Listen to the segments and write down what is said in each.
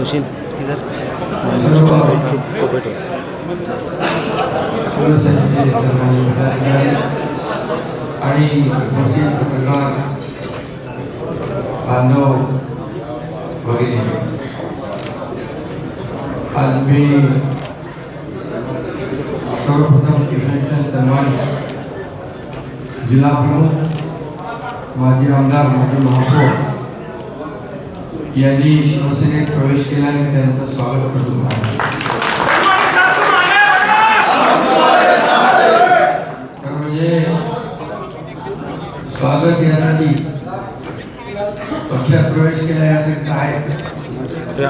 सुशील इधर। चुप चुप बैठो आणि उपस्थित पत्रकार बांधव वगैरे। आज मी सर्वप्रथम किशनच्या सन्मान जिल्हा प्रमुख माजी आमदार माजी महापौर यांनी शिवसेनेत प्रवेश केला आणि त्यांचं स्वागत करतो म्हणजे स्वागत यासाठी पक्षात प्रवेश केला यासाठी काय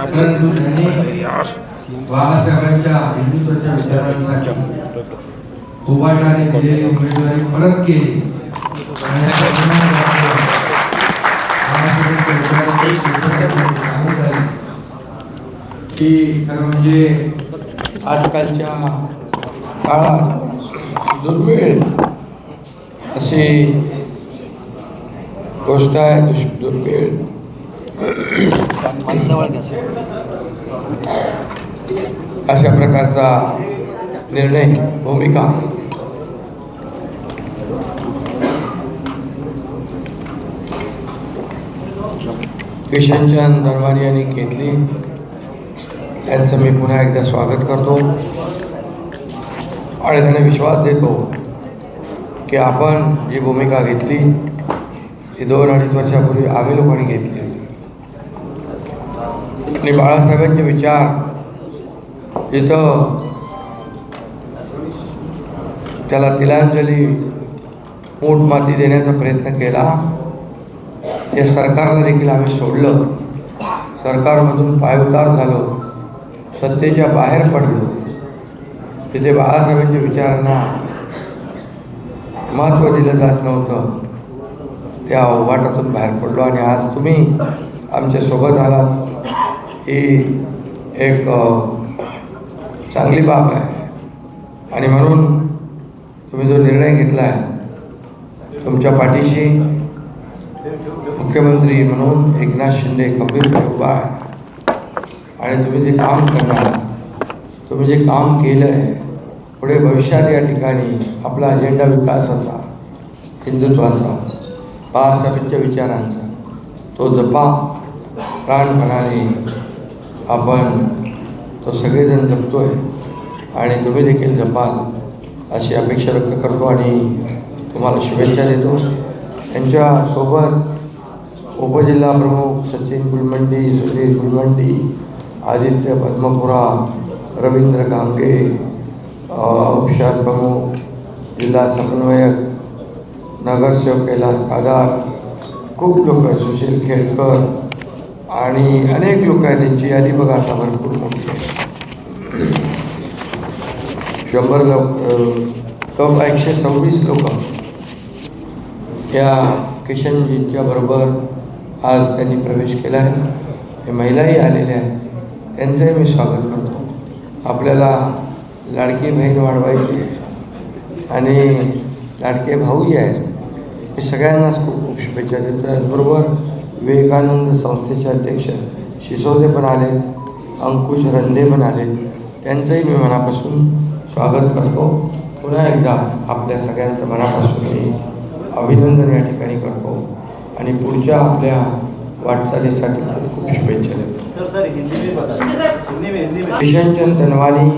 परंतु त्यांनी बाळासाहेबांच्या हिंदुत्वाच्या विचारांसाठी उभाटाने दिलेली उमेदवारी परत केली आणि की खरं म्हणजे आजकालच्या काळात दुर्मिळ अशी गोष्ट आहे दुष दुर्मिळ जवळ घ्या सर. अशा प्रकारचा निर्णय भूमिका किशनचंद धनवानी यांनी घेतली त्यांचं मी पुन्हा एकदा स्वागत करतो. आणि त्यांना विश्वास देतो की आपण जी भूमिका घेतली ती दोन अडीच वर्षापूर्वी आम्ही लोकांनी घेतली. आणि बाळासाहेबांचे विचार इथं त्याला तिलांजली मूठ माती देण्याचा प्रयत्न केला. ते सरकारला देखील आम्ही सोडलं. सरकारमधून पायउतार झालो. सत्तेच्या बाहेर पडलो. तिथे बाळासाहेबांच्या विचारांना महत्त्व दिलं जात नव्हतं. त्या वाटातून बाहेर पडलो आणि आज तुम्ही आमच्यासोबत आलात. ही एक चांगली बाब आहे. आणि म्हणून तुम्ही जो निर्णय घेतला आहे तुमच्या पाठीशी मुख्यमंत्री म्हणून एकनाथ शिंदे गंभीरपणे उभा आहे. आणि तुम्ही जे काम करणार तुम्ही जे काम केलं आहे पुढे भविष्यात या ठिकाणी आपला अजेंडा विकासाचा हिंदुत्वाचा बाळासाहेबांच्या विचारांचा तो जपा. प्राणपणाने आपण तो सगळेजण जपतोय आणि तुम्ही देखील जपाल अशी अपेक्षा व्यक्त करतो आणि तुम्हाला शुभेच्छा देतो. यांच्यासोबत उपजिल्हा प्रमुख सचिन गुलमंडी सुधीर गुलमंडी आदित्य पद्मपुरा रवींद्र गांगे उपशार प्रमुख जिल्हा समन्वयक नगरसेवक कैलास कादार खूप लोक आहेत सुशील खेडकर आणि अनेक लोक आहेत त्यांची यादी बघा आता भरपूर मोठी आहे. शंभर लोक कप एकशे सव्वीस लोक. या किशनजींच्या बरोबर आज त्यांनी प्रवेश केला आहे. हे महिलाही आलेल्या आहेत. त्यांचंही मी स्वागत करतो. आपल्याला लाडकी बहीण वाढवायची आणि लाडके भाऊही आहेत. मी सगळ्यांनाच खूप खूप शुभेच्छा देतो. त्याचबरोबर विवेकानंद संस्थेचे अध्यक्ष शिसोदे पण आले अंकुश रंदे पण आले. त्यांचंही मी मनापासून स्वागत करतो. पुन्हा एकदा आपल्या सगळ्यांचं मनापासून मी अभिनंदन या ठिकाणी करतो. आणि पुढच्या आपल्या वाटचालीसाठी खूप शुभेच्छा देतो. सर सर हिंदी में बता हिंदी में हिंदी में किशनचंद धनवानी